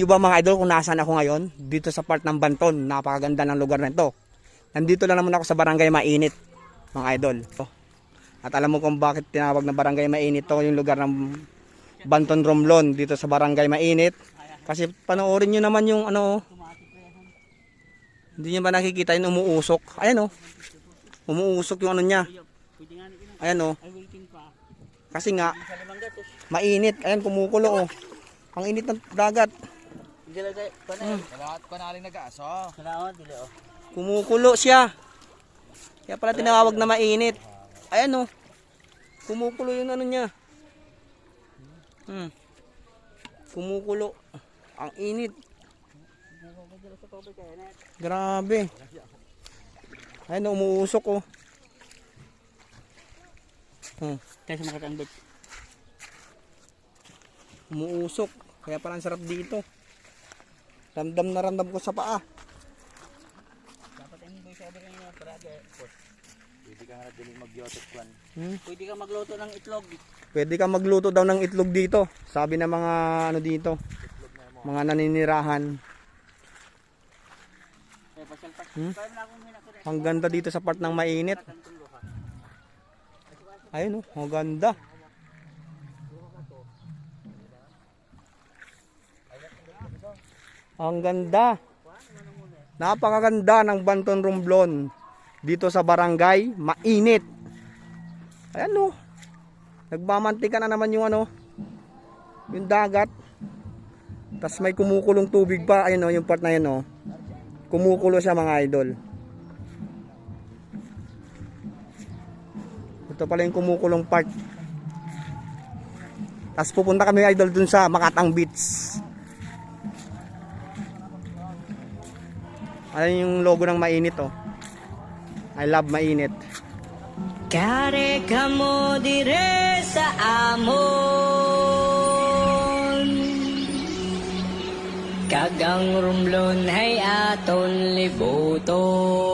Yung ba mga idol kung nasaan ako ngayon? Dito sa part ng Banton. Napakaganda ng lugar na ito. Nandito lang naman ako sa barangay Mainit, mga idol. At alam mo kung bakit tinawag na barangay Mainit to yung lugar ng Banton Romblon dito sa barangay Mainit. Kasi panoorin nyo naman yung ano, hindi nyo ba nakikita yung umuusok? Ayan o, umuusok yung ano niya. Ayan o, pa. kasi nga, mainit. Ayan, kumukulo o. Ang init ng dagat. Lang tayo. Paano Hmm. yun? Salamat pa naling nag-aso. Salamat, dili oh. Kumukulo siya. Kaya pala tinawag na mainit. Ayan o. Kumukulo yung ano niya. Hmm. Kumukulo. Ang init. Grabe. Ayan o, umuusok o. Hmm. Tayo makatang bet. Umuusok. Kaya pala ang sarap dito. Ramdam na ramdam ko sa paa. Dapat yung boy sa obra niya. Parado. Pwede ka nga din mag-yotot kwan. Hmm. Pwede ka magluto ng itlog. Pwede ka magluto daw ng itlog dito. Sabi ng mga ano dito. Mga naninirahan. Eh. Hmm? Na. Ang ganda dito sa part ng mainit. Ayun oh, ang ganda. Ang ganda. Napakaganda ng Banton Romblon dito sa barangay, mainit. Ayan oh. Nagmamantika na naman yung ano, yung dagat. Tapos may kumukulong tubig pa, ayun oh, yung part na yun oh. Kumukulo siya mga idol. Ito pala yung kumukulong part. Tapos pupunta kami idol dun sa Makatang Beach. Ayun yung logo ng mainit oh. I love mainit. Kare kamo dire sa amon Kagang rumlon hay aton libuton